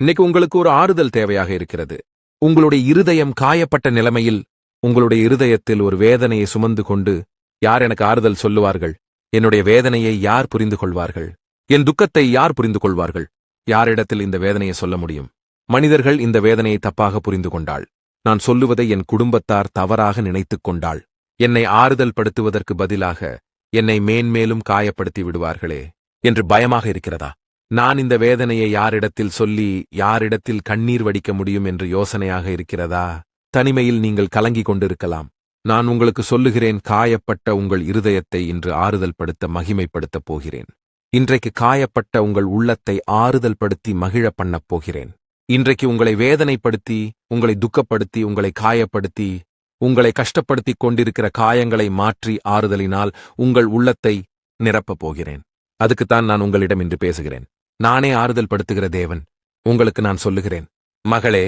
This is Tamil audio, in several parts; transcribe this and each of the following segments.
இன்னைக்கு உங்களுக்கு ஒரு ஆறுதல் தேவையாக இருக்கிறது. உங்களுடைய இருதயம் காயப்பட்ட நிலைமையில் உங்களுடைய இருதயத்தில் ஒரு வேதனையை சுமந்து கொண்டு யார் எனக்கு ஆறுதல் சொல்லுவார்கள்? என்னுடைய வேதனையை யார் புரிந்து கொள்வார்கள்? என் துக்கத்தை யார் புரிந்து கொள்வார்கள்? யாரிடத்தில் இந்த வேதனையை சொல்ல முடியும்? மனிதர்கள் இந்த வேதனையை தப்பாக புரிந்து கொண்டாள். நான் சொல்லுவதை என் குடும்பத்தார் தவறாக நினைத்துக் கொண்டாள். என்னை ஆறுதல் படுத்துவதற்கு பதிலாக என்னை மேன்மேலும் காயப்படுத்தி விடுவார்களே என்று பயமாக இருக்கிறதா? நான் இந்த வேதனையை யாரிடத்தில் சொல்லி யாரிடத்தில் கண்ணீர் வடிக்க முடியும் என்று யோசனையாக இருக்கிறதா? தனிமையில் நீங்கள் கலங்கிக் கொண்டிருக்கலாம். நான் உங்களுக்கு சொல்லுகிறேன் காயப்பட்ட உங்கள் இருதயத்தை இன்று ஆறுதல் படுத்த மகிமைப்படுத்தப் போகிறேன். இன்றைக்கு காயப்பட்ட உங்கள் உள்ளத்தை ஆறுதல் படுத்தி மகிழ பண்ணப் போகிறேன். இன்றைக்கு உங்களை வேதனைப்படுத்தி உங்களை துக்கப்படுத்தி உங்களை காயப்படுத்தி உங்களை கஷ்டப்படுத்திக் கொண்டிருக்கிற காயங்களை மாற்றி ஆறுதலினால் உங்கள் உள்ளத்தை நிரப்பப் போகிறேன். அதுக்குத்தான் நான் உங்களிடம் இன்று பேசுகிறேன். நானே ஆறுதல் படுத்துகிற தேவன் உங்களுக்கு நான் சொல்லுகிறேன். மகளே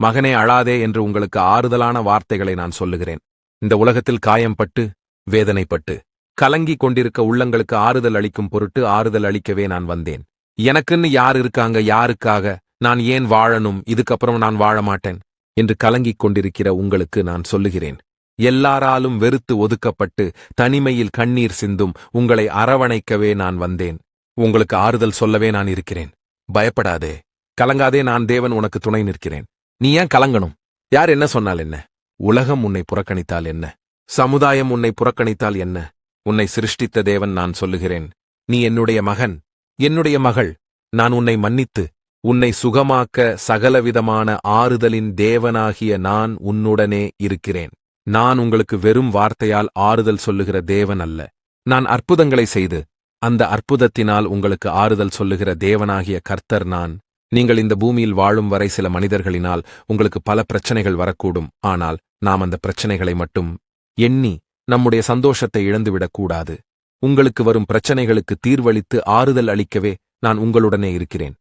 மகனே அழாதே என்று உங்களுக்கு ஆறுதலான வார்த்தைகளை நான் சொல்லுகிறேன். இந்த உலகத்தில் காயம்பட்டு வேதனைப்பட்டு கலங்கிக் கொண்டிருக்க உள்ளங்களுக்கு ஆறுதல் அளிக்கும் பொருட்டு ஆறுதல் அளிக்கவே நான் வந்தேன். எனக்குன்னு யார் இருக்காங்க யாருக்காக நான் ஏன் வாழணும் இதுக்கப்புறம் நான் வாழ மாட்டேன் என்று கலங்கிக் கொண்டிருக்கிற உங்களுக்கு நான் சொல்லுகிறேன். எல்லாராலும் வெறுத்து ஒதுக்கப்பட்டு தனிமையில் கண்ணீர் சிந்தும் உங்களை அரவணைக்கவே நான் வந்தேன். உங்களுக்கு ஆறுதல் சொல்லவே நான் இருக்கிறேன். பயப்படாதே. கலங்காதே நான் தேவன் உனக்கு துணை நிற்கிறேன். நீ ஏன் கலங்கணும்? யார் என்ன சொன்னால் என்ன? உலகம் உன்னை புறக்கணித்தால் என்ன? சமுதாயம் உன்னை புறக்கணித்தால் என்ன? உன்னை சிருஷ்டித்த தேவன் நான் சொல்லுகிறேன். நீ என்னுடைய மகன். என்னுடைய மகள். நான் உன்னை மன்னித்து உன்னை சுகமாக்க சகலவிதமான ஆறுதலின் தேவனாகிய நான் உன்னுடனே இருக்கிறேன். நான் உங்களுக்கு வெறும் வார்த்தையால் ஆறுதல் சொல்லுகிற தேவன் அல்ல. நான் அற்புதங்களை செய்து அந்த அற்புதத்தினால் உங்களுக்கு ஆறுதல் சொல்லுகிற தேவனாகிய கர்த்தர் நான். நீங்கள் இந்த பூமியில் வாழும் வரை சில மனிதர்களினால் உங்களுக்கு பல பிரச்சனைகள் வரக்கூடும். ஆனால் நாம் அந்த பிரச்சனைகளை மட்டும் எண்ணி நம்முடைய சந்தோஷத்தை இழந்துவிடக்கூடாது உங்களுக்கு வரும் பிரச்சனைகளுக்கு தீர்வளித்து ஆறுதல் அளிக்கவே நான் உங்களுடனே இருக்கிறேன்.